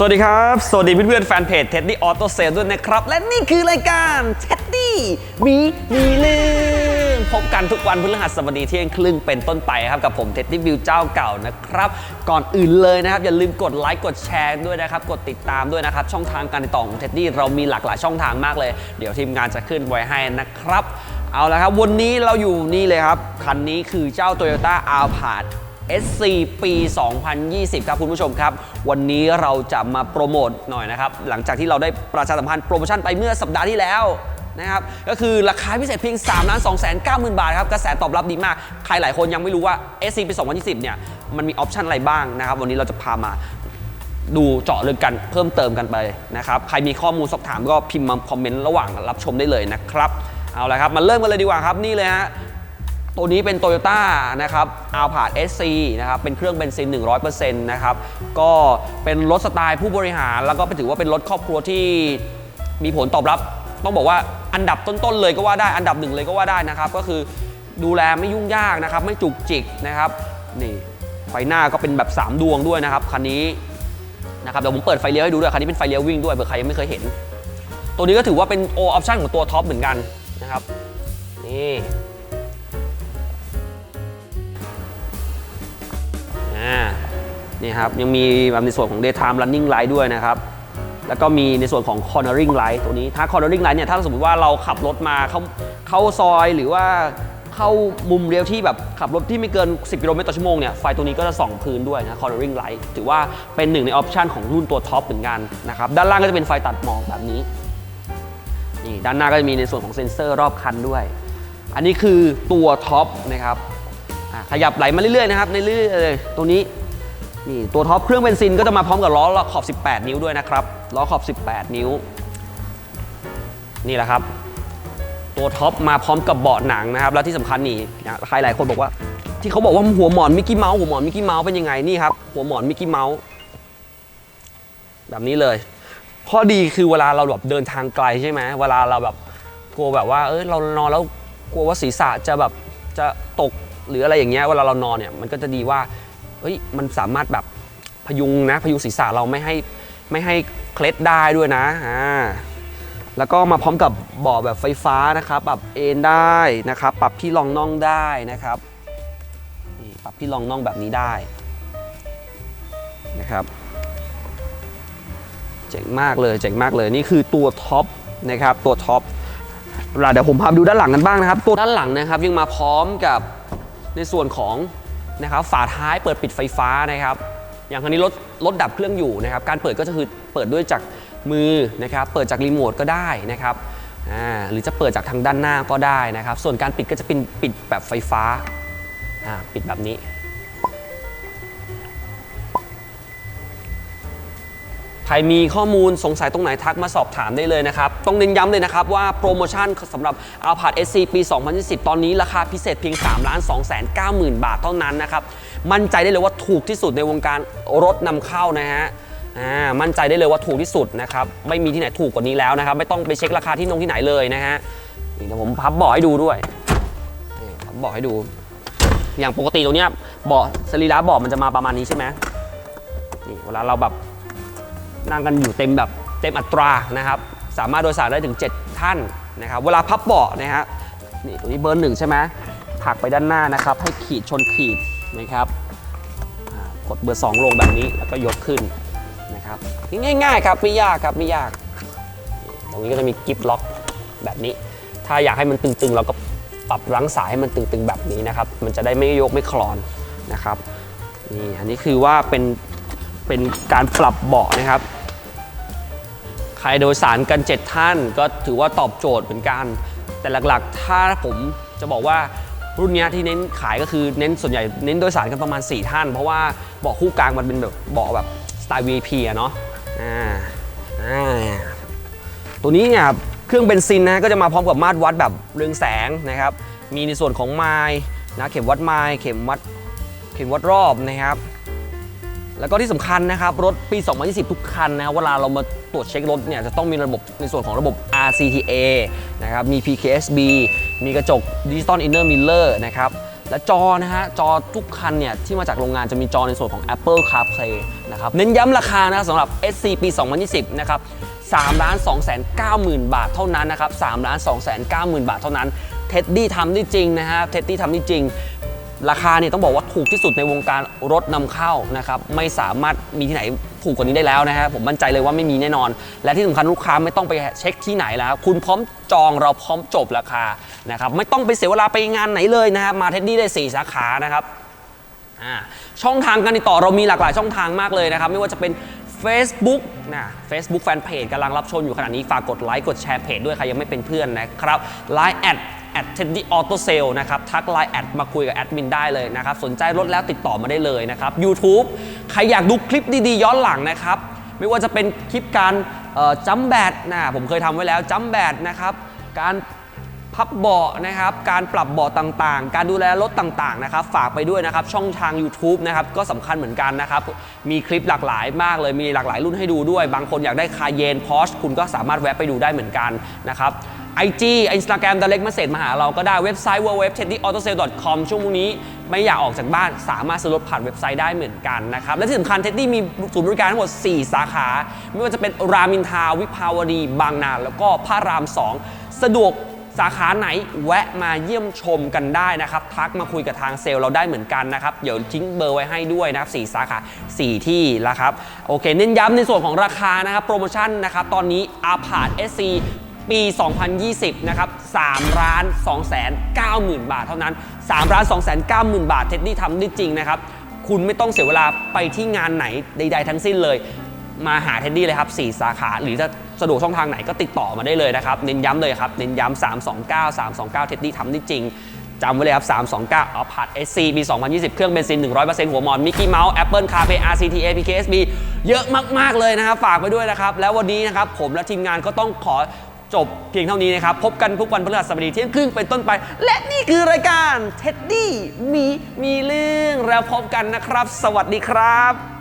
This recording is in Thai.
สวัสดีครับ สวัสดีเพื่อนๆแฟนเพจ Teddy Auto Sale ด้วยนะครับ และนี่คือรายการ Teddy มีมีเรื่องพบกันทุกวันพฤหัสบดีเที่ยงครึ่งเป็นต้นไปครับ กับผม Teddy View เจ้าเก่านะครับ ก่อนอื่นเลยนะครับ อย่าลืมกดไลค์กดแชร์ด้วยนะครับ กดติดตามด้วยนะครับ ช่องทางการติดต่อของ Teddy เรามีหลากหลายช่องทางมากเลย เดี๋ยวทีมงานจะขึ้นไว้ให้นะครับ เอาละครับวันนี้เราอยู่นี่เลยครับคันนี้คือเจ้า Toyota Alphard SC ปี 2020 ครับคุณผู้ชมครับ วันนี้เราจะมาโปรโมทหน่อยนะครับ หลังจากที่เราได้ประชาสัมพันธ์โปรโมชั่นไปเมื่อสัปดาห์ที่แล้วนะครับก็คือราคาพิเศษเพียง3ล้าน2 9 0 0 0 0 บาทครับกระแสตอบรับดีมาก ใครหลายคนยังไม่รู้ว่า SC ปี 2020 เนี่ยมันมีออปชันอะไรบ้างนะครับ วันนี้เราจะพามาดูเจาะลึกกันเพิ่มเติมกันไปนะครับใครมีข้อมูลสอบถามก็พิมพ์มาคอมเมนต์ระหว่างรับชมได้เลยนะครับเอาละครับมาเริ่มกันเลยดีกว่าครับนี่เลยฮะ ตัวนี้เป็น Toyota นะครับ Alphard SC นะครับเป็นเครื่องเบนซิน 100%นะครับก็เป็นรถสไตล์ผู้บริหาร แล้วก็ถือว่าเป็นรถครอบครัวที่มีผลตอบรับ ต้องบอกว่าอันดับต้นๆเลยก็ว่าได้อันดับหนึ่งเลยก็ว่าได้นะครับ ก็คือดูแลไม่ยุ่งยากนะครับ ไม่จุกจิกนะครับนี่ไฟหน้าก็เป็นแบบ 3 ดวงด้วยนะครับคันนี้นะครับเดี๋ยวผมเปิดไฟเลี้ยวให้ดูด้วยคันนี้เป็นไฟเลี้ยววิ่งด้วยเผื่อใครยังไม่เคยเห็น ตัวนี้ก็ถือว่าเป็นโอออปชั่นของตัวท็อปเหมือนกันนะครับนี่ นี่ครับยังมีแบบในส่วนของ daytime running light ด้วยนะครับแล้วก็มีในส่วนของ cornering light ตัวนี้ถ้า cornering light เนี่ยถ้าสมมติว่าเราขับรถมาเข้าเข้าซอยหรือว่าเข้ามุมเลี้ยวที่แบบขับรถที่ไม่เกิน 10 กิโลเมตรต่อชั่วโมงเนี่ยไฟตัวนี้ก็จะส่องพื้นด้วยนะ cornering light ถือว่าเป็นหนึ่งในออปชันของรุ่นตัวท็อปเหมือนกันนะครับด้านล่างก็จะเป็นไฟตัดหมอกแบบนี้นี่ด้านหน้าก็จะมีในส่วนของเซ็นเซอร์รอบคันด้วย อันนี้คือตัวท็อปนะครับขยับไหลมาเรื่อยๆนะครับในเรื่อยๆเลยตัวนี้ นี่ตัวท็อปเครื่องเบนซินก็จะมาพร้อมกับล้อขอบ 18 นิ้วด้วยนะครับล้อขอบ 18 นิ้ว นี่แหละครับ ตัวท็อปมาพร้อมกับเบาะหนังนะครับ แล้วที่สำคัญนี่ใครหลายคนบอกว่า ที่เขาบอกว่าหัวหมอนมิกกี้เมาส์หัวหมอนมิกกี้เมาส์เป็นยังไงนี่ครับหัวหมอนมิกกี้เมาส์แบบนี้เลยข้อดีคือเวลาเราแบบเดินทางไกลใช่ไหมเวลาเราแบบกลัวแบบว่าเออเรานอนแล้วกลัวว่าศีรษะจะแบบจะตกหรืออะไรอย่างเงี้ยเวลาเรานอนเนี่ยมันก็จะดีว่า เอ้ยมันสามารถแบบพยุงนะ พยุงศีรษะเราไม่ให้ไม่ให้เคล็ดได้ด้วยนะอ่าแล้วก็มาพร้อมกับเบาะแบบไฟฟ้านะครับปรับเอนได้นะครับ ปรับที่รองน่องได้นะครับนี่ปรับที่รองน่องแบบนี้ได้นะครับเจ๋งมากเลยเจ๋งมากเลยนี่คือตัวท็อปนะครับตัวท็อปเวลาเดี๋ยวผมพาดูด้านหลังกันบ้างนะครับ ตัวด้านหลังนะครับยังมาพร้อมกับในส่วนของ นะครับฝาท้ายเปิดปิดไฟฟ้านะครับ อย่างคันนี้รถรถดับเครื่องอยู่นะครับ การเปิดก็จะคือเปิดด้วยจากมือนะครับ เปิดจากรีโมทก็ได้นะครับหรือจะเปิดจากทางด้านหน้าก็ได้นะครับ ส่วนการปิดก็จะเป็นปิดแบบไฟฟ้าปิดแบบนี้ ใครมีข้อมูลสงสัยตรงไหนทักมาสอบถามได้เลยนะครับ ต้องเน้นย้ำเลยนะครับว่าโปรโมชั่นสำหรับ Alphard SC ปี 2020 ตอนนี้ราคาพิเศษเพียง3ล้าน2 9 0 0 0 0 บาทเท่านั้นนะครับ มั่นใจได้เลยว่าถูกที่สุดในวงการรถนำเข้านะฮะมั่นใจได้เลยว่าถูกที่สุดนะครับ ไม่มีที่ไหนถูกกว่านี้แล้วนะครับ ไม่ต้องไปเช็คราคาที่นงที่ไหนเลยนะฮะนี่เดี๋ยวผมพับเบาะให้ดูด้วยนี่พับเบาะให้ดู อย่างปกติตรงเนี้ยเบาะสรีระเบาะมันจะมาประมาณนี้ใช่ไหมนี่เวลาเราแบบ นั่งกันอยู่เต็มแบบเต็มอัตรานะครับ สามารถโดยสารได้ถึง 7 ท่านนะครับ เวลาพับเบาะนะฮะนี่ตัวนี้เบอร์หนึ่งใช่ไหมผักไปด้านหน้านะครับ ให้ขีดชนขีดนะครับกดเบอร์ 2 ลงแบบนี้แล้วก็ยกขึ้นนะครับง่ายๆครับไม่ยากครับไม่ยาก ตรงนี้ก็จะมีกิฟล็อกแบบนี้ ถ้าอยากให้มันตึงๆ เราก็ปรับรั้งสายให้มันตึงๆแบบนี้นะครับ มันจะได้ไม่ยกไม่คลอนนะครับนี่อันนี้คือว่าเป็นเป็นการปรับเบาะนะครับ ใครโดยสารกัน 7 ท่านก็ถือว่าตอบโจทย์เหมือนกัน แต่หลักๆ ถ้าผมจะบอกว่ารุ่นนี้ที่เน้นขายก็คือเน้นส่วนใหญ่เน้นโดยสารกันประมาณ 4 ท่าน เพราะว่าเบาะคู่กลางมันเป็นแบบเบาะแบบสไตล์ VIP อะเนาะอ่าอ่าตัวนี้เนี่ยเครื่องเบนซินนะก็จะมาพร้อมกับมาตรวัดแบบเรืองแสงนะครับ มีในส่วนของไมล์นะเข็มวัดไมล์เข็มวัดเข็มวัดรอบนะครับ แล้วก็ที่สำคัญนะครับ รถปี 2020 ทุกคันนะครับเวลาเรามา ตรวจเช็ครถเนี่ยจะต้องมีระบบในส่วนของระบบ RCTA นะครับ มี PKSB มีกระจก Digital Inner Mirror นะครับและจอนะฮะ จอทุกคันเนี่ย ที่มาจากโรงงานจะมีจอในส่วนของ Apple CarPlay นะครับ เน้นย้ำราคานะสำหรับ SC ปี 2020 นะครับ3ล้าน2แสน9หมื่นบาทเท่านั้นนะครับ3ล้าน2แสน9หมื่นบาทเท่านั้น เท็ดดี้ทำได้จริงนะฮะ เท็ดดี้ทำได้จริง ราคาเนี่ยต้องบอกว่าถูกที่สุดในวงการรถนำเข้านะครับไม่สามารถมีที่ไหนถูกกว่านี้ได้แล้วนะฮะผมมั่นใจเลยว่าไม่มีแน่นอน และที่สำคัญลูกค้าไม่ต้องไปเช็คที่ไหนแล้ว คุณพร้อมจองเราพร้อมจบราคานะครับไม่ต้องไปเสียเวลาไปงานไหนเลยนะครับมาเท็ดดี้ได้ 4 สาขานะครับอ่าช่องทางการติดต่อเรามีหลากหลายช่องทางมากเลยนะครับ ไม่ว่าจะเป็น Facebook นะ Facebook Fanpage กำลังรับชมอยู่ขณะนี้ฝากกดไลค์กดแชร์เพจด้วยใครยังไม่เป็นเพื่อนนะครับ Line แอดแอดเทนดี้ออโตเซลนะครับทัก Line แอดมาคุยกับแอดมินได้เลยนะครับ สนใจรถแล้วติดต่อมาได้เลยนะครับ YouTube ใครอยากดูคลิปดีๆ ย้อนหลังนะครับ ไม่ว่าจะเป็นคลิปการจัมแบดนะผมเคยทำไว้แล้วจัมแบดนะครับ การพับเบาะนะครับ การปรับเบาะต่างๆ การดูแลรถต่างๆนะครับ ฝากไปด้วยนะครับ ช่องทาง YouTube นะครับ ก็สำคัญเหมือนกันนะครับ มีคลิปหลากหลายมากเลย มีหลากหลายรุ่นให้ดูด้วย บางคนอยากได้คาเยนพอชคุณก็สามารถแวะไปดูได้เหมือนกันนะครับ IG Instagram Direct Message มาหาเราก็ได้เว็บไซต์ www.teddyautosale.com ช่วงนี้ไม่อยากออกจากบ้านสามารถซื้อรถผ่านเว็บไซต์ได้เหมือนกันนะครับ และที่สำคัญเท็ดดี้มีศูนย์บริการทั้งหมด 4 สาขา ไม่ว่าจะเป็นรามินทาวิภาวดี บางนา แล้วก็พระราม 2 สะดวกสาขาไหนแวะมาเยี่ยมชมกันได้นะครับ ทักมาคุยกับทางเซลล์เราได้เหมือนกันนะครับ เดี๋ยวทิ้งเบอร์ไว้ให้ด้วยนะครับ4สาขา 4 ที่แล้วครับ โอเค เน้นย้ำในส่วนของราคานะครับ โปรโมชั่นนะครับ ตอนนี้ a p a r t SC ปี 2020 นะครับ3ล้าน2แสน9หมื่นบาทเท่านั้น3ล้าน2แสน9หมื่นบาท เท็ดดี้ทำได้จริงนะครับ คุณไม่ต้องเสียเวลาไปที่งานไหนใด ๆ ทั้งสิ้นเลย มาหาเท็ดดี้เลยครับ 4 สาขา หรือจะสะดวกช่องทางไหนก็ติดต่อมาได้เลยนะครับ เน้นย้ำเลยครับ เน้นย้ำ329 329 เท็ดดี้ทำได้จริงจำไว้เลยครับ 329เอาผัด SC ปี 2020 เครื่องเบนซิน 100%หัวหมอนมิกกี้เมาส์ Apple CarPlay RCT APK SB เยอะมาก ๆ เลยนะครับ ฝากไปด้วยนะครับ แล้ววันนี้นะครับ ผมและทีมงานก็ต้องขอ จบเพียงเท่านี้นะครับ พบกันทุกวันพฤหัสบดีเที่ยงครึ่งเป็นต้นไป และนี่คือรายการเท็ดดี้มีมีเรื่องแล้วพบกันนะครับ สวัสดีครับ